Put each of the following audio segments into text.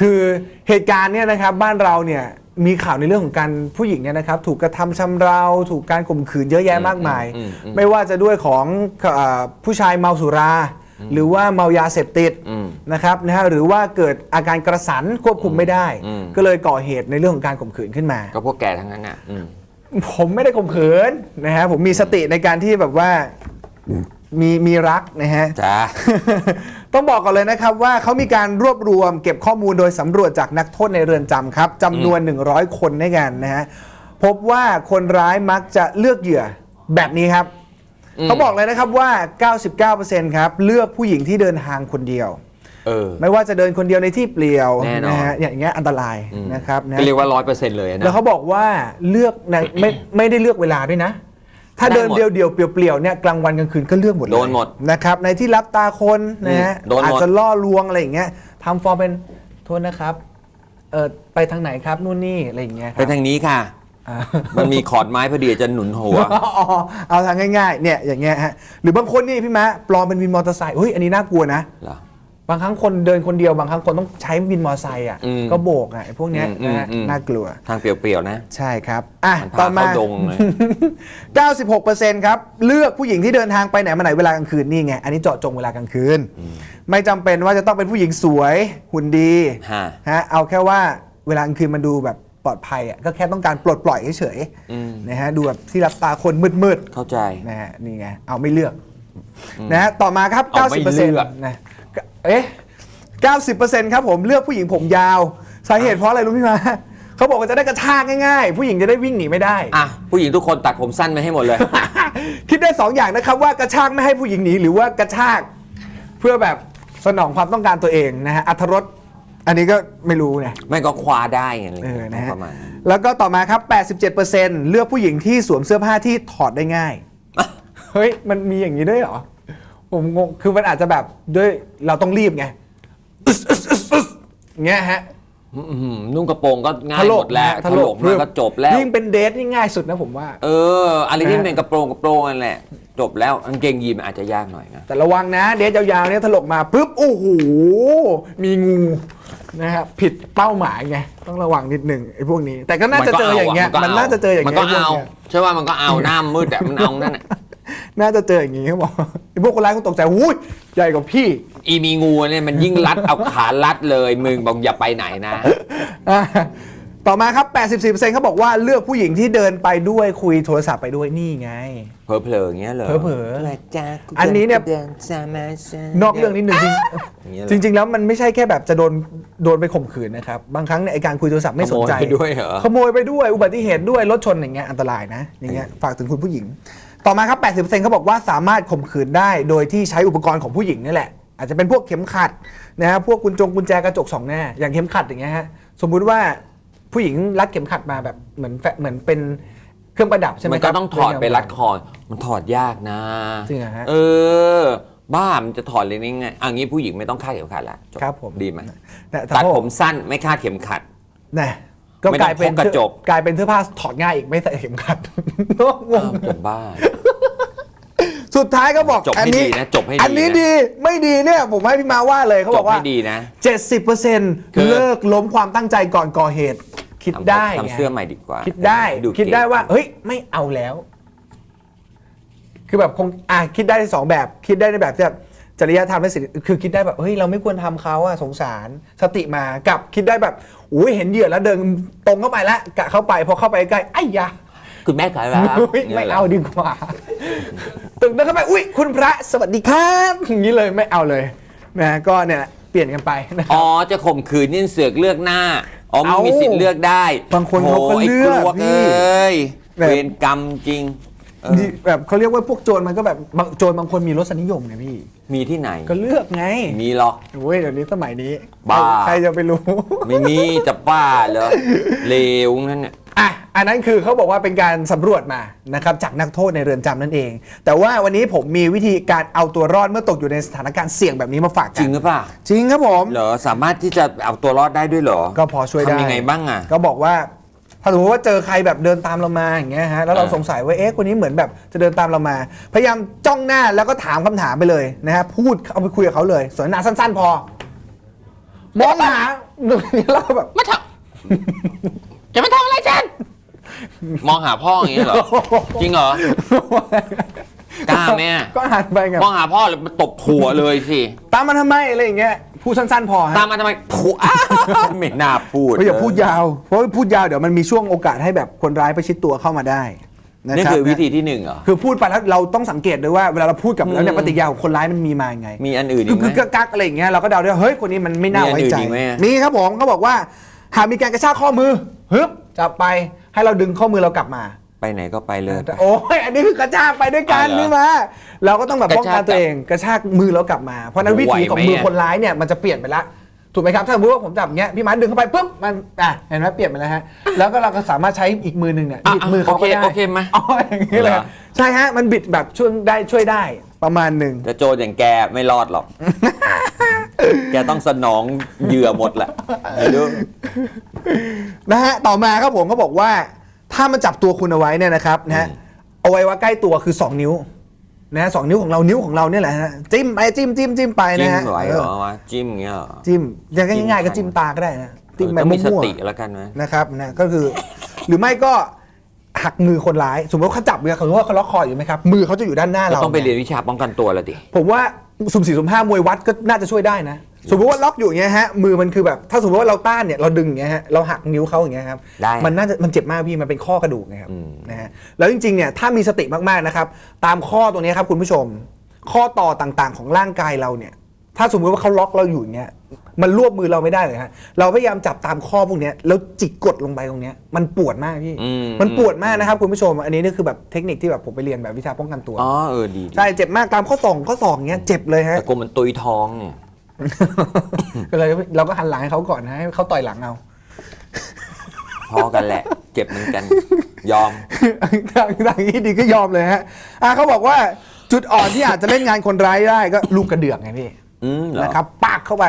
คือเหตุการณ์เนี่ยนะครับบ้านเราเนี่ยมีข่าวในเรื่องของการผู้หญิงเนี่ยนะครับถูกกระทำชำเราถูกการข่มขืนเยอะแยะมากมายอืมอืมอืมไม่ว่าจะด้วยของเอ่อผู้ชายเมาสุรา หรือว่าเมายาเสพติดอืมนะครับนะฮะหรือว่าเกิดอาการกระสันควบคุมไม่ได้อืมก็เลยก่อเหตุในเรื่องของการข่มขืนขึ้นมา ก็พวกแกทั้งนั้นอะอืมผมไม่ได้ข่มขืนนะฮะผมมีสติในการที่แบบว่า มีมีรักนะฮะ จ้า ต้องบอกก่อนเลยนะครับว่าเขามีการรวบรวมเก็บข้อมูลโดยสำรวจจากนักโทษในเรือนจำครับจำนวน 100 คนด้วยกันนะฮะ พบว่าคนร้ายมักจะเลือกเหยื่อแบบนี้ครับ อืม เขาบอกเลยนะครับว่า 99%ครับ เลือกผู้หญิงที่เดินทางคนเดียว เออ ไม่ว่าจะเดินคนเดียวในที่เปลี่ยวแน่นอนนะฮะอย่างเงี้ยอันตรายอืมนะครับนะก็เรียกว่าร้อยเปอร์เซ็นต์เลยนะ แล้วเขาบอกว่าเลือกในไม่ไม่ได้เลือกเวลาด้วยนะ ถ้าได้เดินหมดเดียวเดียวๆเปลี่ยวๆเนี่ยกลางวันกลางคืนก็เลือกหมดเลยโดนหมดนะครับในที่รับตาคนนะฮะอืมโดนหมด อาจจะล่อลวงอะไรอย่างเงี้ยทำฟอร์มเป็นโทษนะครับเออไปทางไหนครับนู่นนี่อะไรอย่างเงี้ยคไปรับทางนี้ค่ะ อ่า มันมีขอดไม้พอดีจะหนุนหัว อ๋อเอาทางง่ายๆ เนี่ยอย่างเงี้ยฮะหรือบางคนนี่พี่มะปลอมเป็นวินมอเตอร์ไซค์เฮ้ยอันนี้น่ากลัวนะ เหรอ บางครั้งคนเดินคนเดียวบางครั้งคนต้องใช้วินมอเตอร์ไซค์อะอืมก็โบกอะไอ้พวกเนี้ยอืมนะฮะอืมน่ากลัว ทางเปลี่ยวๆนะใช่ครับอะมันต่อพามา เข้าดงเลย 96%ครับ เลือกผู้หญิงที่เดินทางไปไหนมาไหนเวลากลางคืนนี่ไง อันนี้เจาะจงเวลากลางคืน ไม่จำเป็นว่าจะต้องเป็นผู้หญิงสวยหุ่นดีฮะ ฮะเอาแค่ว่าเวลากลางคืนมันดูแบบปลอดภัยอะก็แค่ต้องการปลดปล่อยเฉยอืมๆนะฮะดูแบบที่รับตาคนมืดเข้าใจ ๆนะฮะนี่ไงเอาไม่เลือกนะฮะต่อมาครับ เอาไม่เลือก 90%นะ เอ๊ะ90%ครับผมเลือกผู้หญิงผมยาว สาเหตุเพราะอะไรรู้พี่มาเขาบอกว่าจะได้กระชากง่ายๆ ผู้หญิงจะได้วิ่งหนีไม่ได้ อะผู้หญิงทุกคนตัดผมสั้นไปให้หมดเลย คิดได้สองอย่างนะครับว่ากระชากไม่ให้ผู้หญิงหนีหรือว่ากระชากเพื่อแบบสนองความต้องการตัวเองนะฮะอัธรสอันนี้ก็ไม่รู้นะไม่ก็คว้าได้ไงเออนะฮะ ประมาณนั้นแล้วก็ต่อมาครับ 87%เลือกผู้หญิงที่สวมเสื้อผ้าที่ถอดได้ง่าย เฮ้ย มันมีอย่างนี้ด้วยเหรอ ผมงงคือมันอาจจะแบบด้วยเราต้องรีบไงอึสอึสอึสอึสอย่างเงี้ยฮะ อื้อหือนุ่งกระโปรงก็ง่ายหมดแล้วนะถลกมาก็จบแล้ว ยิ่งเป็นเดทนี่ง่ายสุดนะผมว่า เอออะไรที่นะเป็นกระโปรงกระโปรงนั่นแหละ จบแล้วกางเกงยีนมันอาจจะยากหน่อยนะ แต่ระวังนะ เดทยาวๆเนี่ยถลกมาปุ๊บโอ้โหมีงูนะครับผิดเป้าหมายไงต้องระวังนิดหนึ่งไอ้พวกนี้ แต่ก็น่าจะเจออย่างเงี้ยมันน่าจะเจออย่างมันเงี้ก็ยเอาพวนี้ย ใช่ว่ามันก็เอาหน้ามืดอะมันเอานั่นอะ น่าจะเจออย่างงี้เขาบอกไอ้พวกคนร้ายคงตกใจหุ้ยใหญ่กว่าพี่อีมีงูเนี่ยมันยิ่งรัดเอาขารัดเลยมึงบอกอย่าไปไหนนะ อะต่อมาครับ 84%เขาบอกว่าเลือกผู้หญิงที่เดินไปด้วยคุยโทรศัพท์ไปด้วยนี่ไง เผลอๆอย่างเงี้ยเหรอเผลอๆอะไรจ้าอันนี้เนี่ย ดิสามาซานอกเรื่องนิดหนึ่งจริงอย่างเงี้ยเหรอจริง ๆ แล้วมันไม่ใช่แค่แบบจะโดนโดนไปข่มขืนนะครับ บางครั้งเนี่ยไอการคุยโทรศัพท์ไม่สนใจ ขโมยไปด้วยเหรอ ขโมยไปด้วยอุบัติเหตุด้วยรถชนอย่างเงี้ยอันตรายนะอย่างเงี้ยฝากถึงคุณผู้หญิง ต่อมาครับ 80%เขาบอกว่าสามารถข่มขืนได้โดยที่ใช้อุปกรณ์ของผู้หญิงนี่แหละ อาจจะเป็นพวกเข็มขัดนะฮะพวกกุญจงกุญแจกระจกสองหน้า อย่างเข็มขัดอย่างเงี้ยฮะสมมุติว่าผู้หญิงรัดเข็มขัดมาแบบเหมือนแฟเหมือนเป็นเครื่องประดับใช่ไหมมันคก็รับ ต้องถอดไปรัดคอ มันถอดยากนะจริงเหรอฮะเออ บ้ามันจะถอดเลยนี่ไงอันนี้ผู้หญิงไม่ต้องคาดเข็มขัดละจครับผม ดีไหมแต่แต่ตัดเขาบผอกมสั้นไม่คาดเข็มขัด นะ ก็ไม่ต้องกลายเป็นพกกระจกกลายเป็นเสื้อผ้าถอดง่ายอีกไม่ใส่เข็มขัดงอ้างวจะบ้า สุดท้ายก็บอกจบให้อันี้ดีนะจบให้ดีอันนี้นะดีไม่ดีเนี่ยผมให้พี่มาว่าเลยเขาจบบอกว่า ให้ดีนะ 70%คือ เลิกล้มความตั้งใจก่อนก่อเหตุ คิดได้ทำไงเสื้อใหม่ดีกว่าคิดได้ดูคิดได้เก๋ว่า เฮ้ย ไม่เอาแล้ว คือแบบคงอะคิดได้สองแบบ คิดได้ในแบบที่แบบ จริยธรรมและศีลคือคิดได้แบบเฮ้ยเราไม่ควรทำเขาอะสงสารสติมากับคิดได้แบบอุ้ยเห็นเหยื่อแล้วเดินตรงเข้าไปแล้วกะเข้าไปพอเข้าไปใกล้ไอ้ยาคุณแม่ขายแล้วอุ๊ยไม่เอาดีกว่าตึกเดินเข้าไปอุ้ยคุณพระสวัสดีครับอย่างนี้เลยไม่เอาเลยนะก็เนี่ยแหละเปลี่ยนกันไปนะครัอ๋บอจะข่มขืนนี่เสือกเลือกหน้าอ๋อมันเอ้ามีมีสิทธิ์เลือกได้ บางคนเขาก็โอ้ไเลือกวพี่เอ้ยแบบเวรกรรมจริงเออนี่ แบบเขาเรียกว่าพวกโจรมันก็แบบบางโจรบางคนมีรสนิยมไงพี่ มีที่ไหน ก็เลือกไง มีหรอกโอ้ยเดี๋ยวนี้สมัยนี้บ้า ใครจะไปรู้ ไม่มีจะป้าเหรอเลวนั่นเนี่ย อะอันนั้นคือเขาบอกว่าเป็นการสำรวจมานะครับจากนักโทษในเรือนจำนั่นเอง แต่ว่าวันนี้ผมมีวิธีการเอาตัวรอดเมื่อตกอยู่ในสถานการณ์เสี่ยงแบบนี้มาฝากจกัรินงหรือเปล่าจริงครับผม เหรอสามารถที่จะเอาตัวรอดได้ด้วยเหรอก็พอช่วยได้ทำยังไงบ้างอะ ก็บอกว่า ถ้าสมมติว่าเจอใครแบบเดินตามเรามาอย่างเงี้ยฮะแล้วเราอ่าสงสัยว่าเอ๊ะคนนี้เหมือนแบบจะเดินตามเรามา พยายามจ้องหน้าแล้วก็ถามคำถามไปเลยนะฮะพูดเอาไปคุยกับเขาเลยสนทนาสั้น ๆ พอ มองหาแล้วก็แบบมาทำจะมาทำอะไรฉันมองหาพ่ออย่างนี้เหรอจริงเหรอกล้าไหมอะก็หันไปไงมองหาพ่อเลยมาตบหัวเลยสิตามมาทำไมอะไรอย่างเงี้ย พูดสั้นๆ พอฮะตามมาทำไมผัวอ้าวไม่น่าพูดไม่อย่าพูดยาว เพราะว่าพูดยาวเดี๋ยวมันมีช่วงโอกาสให้แบบคนร้ายประชิดตัวเข้ามาได้ะนี่รับคือวิธีที่หนึ่งเหรอ คือพูดไปแล้วเราต้องสังเกตด้วยว่าเวลาเราพูดกับแล้วเนี่ยอืมปฏิกิริยาของคนร้ายมันมีมายังไงมีอันอื่นอีคือกไหม คือกกักอะไรอย่างเงี้ยเราก็เดาได้ว่าเฮ้ยคนนี้มันไม่น่ามีอันไว้อื่นใจอีกไหมอะ มีครับผมเขาบอกว่า หากมีการกระชากข้อมือฮึบจับไปให้เราดึงข้อมือเรากลับมา ไปไหนก็ไปเลย แต่โอ้ยอันนี้คือกระชากไปด้วยกันอ๋อเหรอนี่มาเราก็ต้องแบบป้องกระชากกันตัวเองกระชากมือเรากลับมา เพราะฉะนั้นโอ้วิไหวธีของไหมมืออะคนร้ายเนี่ยมันจะเปลี่ยนไปละถูกไหมครับถ้าสมมติว่าผมจับอย่างเงี้ยพี่มาร์คดึงเข้าไปปุ๊บมันอะเห็นไหมเปลี่ยนไปแล้วฮะแล้วก็เราก็สามารถใช้อีกมือหนึ่งเนี่ยอะบิดมือเขาก็ได้โอเคโอเคไหมอ๋ออย่างนี้เลยเหรอ ใช่ฮะมันบิดแบบช่วยได้ช่วยได้ประมาณหนึ่งแต่โจรอย่างแกไม่รอดหรอก แกต้องสนองเหยื่อหมดแหละเดี๋ยวดูนะฮะ ต่อมาครับผมเขาบอกว่า ถ้ามันจับตัวคุณเอาไว้เนี่ยนะครับนะฮะเอาไว้ว่าใกล้ตัวคือ 2 นิ้วนะฮะสองนิ้วของเรานิ้วของเราเนี่ยแหละฮะจิ้มไปจิ้มจิ้มจิ้มไปจิ้นะมฮะไหวเหรเอออวะจิ้มอย่างเงี้ยเหรอ จิ้มอย่างจิ้มง่ายๆก็จิ้มตาก็ได้นะจิ้มเออแบบต้องมีสมั่วติแล้วกันนะๆนะครับนะก็คือ หรือไม่ก็หักมือคนร้าย สมมติว่าเขาจับเนี่ยเขารู้ว่าเขาล็อกคออยู่ไหมครับ มือเขาจะอยู่ด้านหน้าเราเราต้องไปเรียนวิชาป้องกันตัวแล้วดิ ผมว่าสุ่มสี่สุ่มห้ามวยวัดก็น่าจะช่วยได้นะ สมมติว่าล็อกอยู่อย่างเงี้ยฮะมือมันคือแบบถ้าสมมติว่าเราต้านเนี่ยเราดึงอย่างเงี้ยฮะเราหักนิ้วเขาอย่างเงี้ยครับได้มันน่าจะมันเจ็บมากพี่มันเป็นข้อกระดูกนะครับอืม นะฮะแล้วจริงๆเนี่ยถ้ามีสติมากๆนะครับตามข้อตัวเนี้ยครับคุณผู้ชม ข้อต่อต่างๆของร่างกายเราเนี่ย ถ้าสมมติว่าเขาล็อกเราอยู่อย่างเงี้ยมันรวบมือเราไม่ได้เลยฮะเราพยายามจับตามข้อพวกเนี้ยแล้วจิกกดลงไปตรงเนี้ยมันปวดมากพี่อืมันปวดมากนะครับคุณผู้ชม อันนี้นี่คือแบบเทคนิคที่แบบผมไปเรียนแบบวิชาป้องกันตัวอ๋อเออดีดีใช่เจ็บมากตามข้อศอกข้อศอกเงี้ยเจ็บเลยฮะ แต่กลัวมันตุยท้องเนี่ย ก็เลยเราก็หันหลังให้เขาก่อนนะให้เขาต่อยหลังเอาพอกันแหละ เจ็บเหมือนกัน ยอมทางทางนี้ดีก็ยอมเลยฮะอะเขาบอกว่าจุดอ่อนที่อาจจะเล่นงานคนร้ายได้ก็ลูกกระเดือกไงพี่อืมเหรอนะครับปากเข้าไป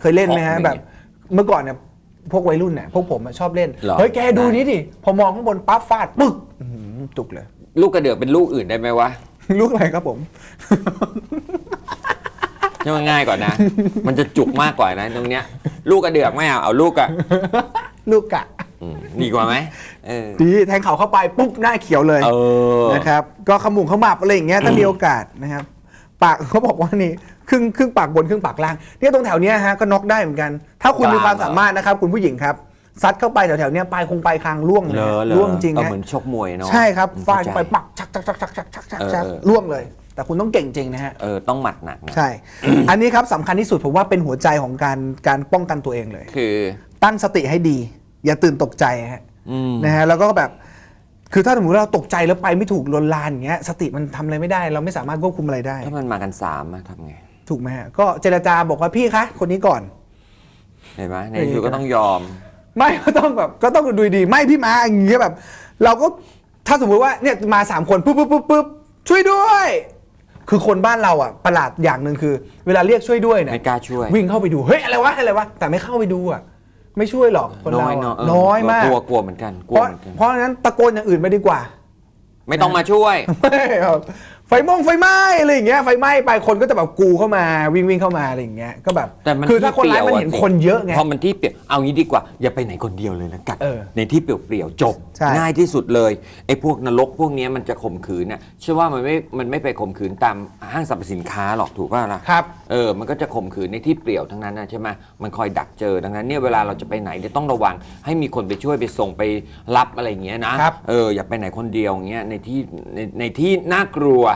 เคยเล่นไหมฮะออกไหมแบบ เมื่อก่อนเนี่ยพวกวัยรุ่นเนี่ยพวกผมอะชอบเล่นเหรอเฮ้ยแกดูได้นี้ดิพอมองข้างบนปั๊บฟาดปึ๊กอื้อหือจุกเลย ลูกกระเดือกเป็นลูกอื่นได้ไหมวะ ลูกอะไรครับผม ใช่ว่าง่ายกว่านะ มันจะจุกมากกว่านะตรงเนี้ย ลูกกระเดือกไม่เอา เอาลูกอะลูกกะอืมดีกว่าไหมเออ ดีแทงเข่าเข้าไปปุ๊บหน้าเขียวเลยเออ นะครับ ก็ขมุงขมับอะไรอย่างเงี้ยถ้ามีโอกาสนะครับ ปากเขาบอกว่านี่ครึ่งครึ่งปากบนครึ่งปากล่างเนี่ยตรงแถวเนี้ยฮะก็น็อกได้เหมือนกัน ถ้าคุณกลางมีความเหรอสามารถนะครับ คุณผู้หญิงครับซัดเข้าไปแถวแถวๆเนี้ยปลายคงปลายคางล่วงเลยเลอะเลยล่วงจริงก็ฮะเหมือนชกมวยเนาะใช่ครับอืมฟาดเข้าไปเข้ใจปักชักชักชักชักชักชักชักเออชักเออ ล่วงเลย แต่คุณต้องเก่งจริงนะฮะ เออต้องหมัดหนักนะใช่ อันนี้ครับสำคัญที่สุดผมว่าเป็นหัวใจของการการป้องกันตัวเองเลย คือตั้งสติให้ดี อย่าตื่นตกใจฮะอืมนะฮะแล้วก็แบบ คือถ้าสมมติเราตกใจแล้วไปไม่ถูกลวนลานอย่างเงี้ยสติมันทำอะไรไม่ได้ เราไม่สามารถควบคุมอะไรได้ ถ้ามันมากันสามอะทำไง ถูกไหมฮะก็เจรจาบอกว่าพี่คะคนนี้ก่อน เห็นไหมในเออที่สุดก็ต้องยอม ไม่ก็ต้องแบบก็ต้องดูดีไม่พี่มาอย่างเงี้ยแบบ เราก็ถ้าสมมุติว่าเนี่ยมาสามคนปุ๊บปุ๊บปุ๊บปุ๊บช่วยด้วย คือคนบ้านเราอะประหลาดอย่างหนึ่งคือ เวลาเรียกช่วยด้วยเนี่ยไม่กล้าช่วย วิ่งเข้าไปดูเฮ้ยอะไรวะอะไรวะแต่ไม่เข้าไปดูอะไม่ช่วยหรอกคนน้เราอยอะเนาะเน้อยมาก กลัวกลัวเหมือนกันกลัเพวราะเหมือนกันเพราะฉะนั้นตะโกนอย่างอื่นไปดีกว่า ไม่ต้องมาช่วย ไม่เอา ไฟมงไฟไหม้อะไรอย่างเงี้ยไฟไหม้ไปคนก็จะแบบกูเข้ามาวิ่งวิ่งเข้ามาอะไรอย่างเงี้ยก็แบบแต่มันคือถ้าคนร้ายที่มันปลี่วเห็นสิคนเยอะไง พอมันที่เปลี่ยวเอางี้ดีกว่า อย่าไปไหนคนเดียวเลยแล้วกันเออในที่เปลี่ยวๆจบ ใช่ ง่ายที่สุดเลยไอ้พวกนรกพวกเนี้ยมันจะข่มขืนน่ะเชื่อว่ามันไม่มันไม่ไปข่มขืนตามห้างสรรพสินค้าหรอกถูกป่ะล่ะครับ เออมันก็จะข่มขืนในที่เปลี่ยวทั้งนั้นนะใช่ไหมมันคอยดักเจอดังนั้นเนี่ยเวลาเราจะไปไหนเนี่ยต้องระวังให้มีคนไปช่วยไปส่งไปรับอะไรอย่างเงี้ยนะครับ เอออย่าไปไหนคนเดียวอย่างเงี้ยในที่ในในที่น่ากลัว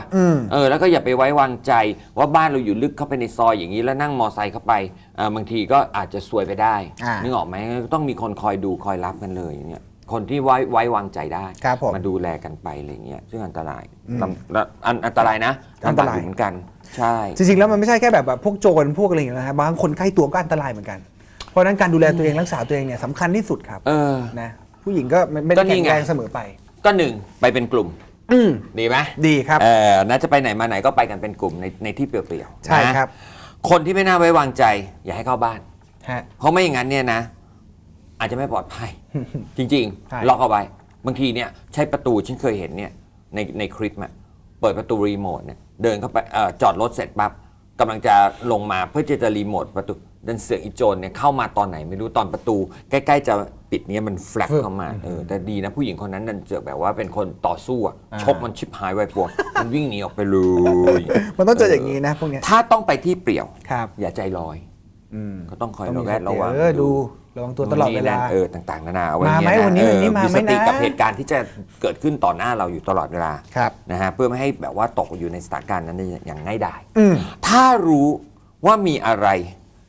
อืมเออแล้วก็อย่าไปไว้วางใจว่าบ้านเราอยู่ลึกเข้าไปในซอยอย่างนี้แล้วนั่งมอไซค์เข้าไปเออบางทีก็อาจจะซวยไปได้อ่านึนึกออกไหมต้องมีคนคอยดูคอยรับกันเลยเนี่ยคนที่ไว้ไว้วางใจได้ครับผมมาดูแลกันไปอะไรเงี้ยซึ่งอันตรายลำละอันอันตรายนะอันตรายลำบกอยู่เหมือนกันใช่ จริงๆแล้วมันไม่ใช่แค่แบบแบบพวกโจรพวกอะไรอย่างเงี้ยนะครับบางคนใกล้ตัวก็อันตรายเหมือนกัน เพราะฉะนั้นการดูแลตัวเองรักษาตัวเองเนี่ยสำคัญที่สุดครับเออ นะผู้หญิงก็ไม่ไม่ก็ได้นี่แข็งไง แรงเสมอไป ก็หนึ่งไปเป็นกลุ่ม อืมดีไหมดีครับ เออน่าจะไปไหนมาไหนก็ไปกันเป็นกลุ่มในในที่เปลี่ยวๆใช่นะครับ คนที่ไม่น่าไว้วางใจ อย่าให้เข้าบ้าน ฮะ เพราะไม่อย่างนั้นเนี่ยนะ อาจจะไม่ปลอดภัย จริงใช่ ๆ ล็อกเอาไว้บางทีเนี่ยใช้ประตูฉันเคยเห็นเนี่ยในในคลิปอะเปิดประตูรีโมทเนี่ยเดินเข้าไปเอ่อจอดรถเสร็จปั๊บกำลังจะลงมาเพื่อที่จะรีโมทประตู ดันเสือกอีโจรเนี่ยเข้ามาตอนไหนไม่รู้ตอนประตู ใกล้ๆจะปิดเนี่ยมันแฟลกฟึบเข้ามาเออแต่ดีนะผู้หญิงคนนั้นดันเสือกแบบว่าเป็นคนต่อสู้อะอ่าชกมันชิบหายไวปวงมันวิ่งหนีออกไปเลยมันต้องเจออย่างนี้นะพวกเนี้ยถ้าต้องไปที่เปลี่ยวครับ อย่าใจลอยอืมก็ต้องคอยต้องมีระแวดระวังเออดูระวังตัวตลอดเวลานู่นนี่นั่นเออต่างๆนานาเอาไว้มาไหมเยะวันนี้เออวันนี้มาไหมสตินะกับเหตุการณ์ที่จะเกิดขึ้นต่อหน้าเราอยู่ตลอดเวลาครับนะฮะเพื่อไม่ให้แบบว่าตกอยู่ในสถานการณ์นั้นได้อย่างง่ายดายอืมถ้ารู้ว่ามีอะไร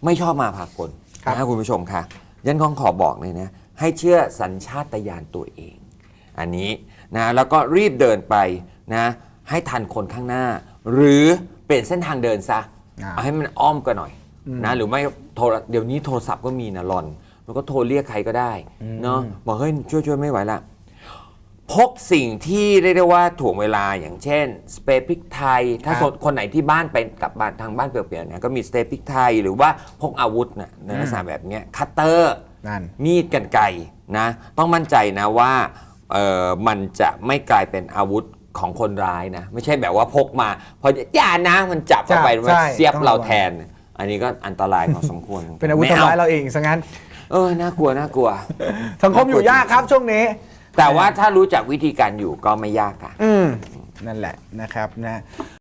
ไม่ชอบมาพากลครับ นะคุณผู้ชมคะยันคองขอบอกเลยนะ ให้เชื่อสัญชาตญาณตัวเอง อันนี้นะแล้วก็รีบเดินไปนะให้ทันคนข้างหน้า หรือเปลี่ยนเส้นทางเดินซะอ่า เอาให้มันอ้อมกันหน่อยนะหรือไม่โทรเดี๋ยวนี้โทรศัพท์ก็มีนะรอน แล้วก็โทรเรียกใครก็ได้เนาะบอกเฮ้ยช่วยช่วยไม่ไหวละ พกสิ่งที่เรียกได้ว่าถ่วงเวลาอย่างเช่น สเปรย์พริกไทย ถ้าครับสดคนไหนที่บ้านไปกลับบ้านทางบ้านเปลี่ยวๆเนี่ยก็มีสเปรย์พริกไทย หรือว่าพกอาวุธนะในลักษณะแบบเนี้ยคัตเตอร์ นั่น มีดกันไกรนะ ต้องมั่นใจนะว่าเออมันจะไม่กลายเป็นอาวุธของคนร้ายนะ ไม่ใช่แบบว่าพกมาพออย่านะมันจับเข้าไปจับมันใช่เสียบต้องระวัง เราแทน อันนี้ก็อันตรายพอสมควรเป็นอาวุธไม่ทำร้ายเราเองซะงั้น เออน่ากลัวน่ากลัว สังคมอยู่ยากครับช่วงนี้ แต่ว่าถ้ารู้จักวิธีการอยู่ก็ไม่ยากค่ะ อืมนั่นแหละนะครับนะ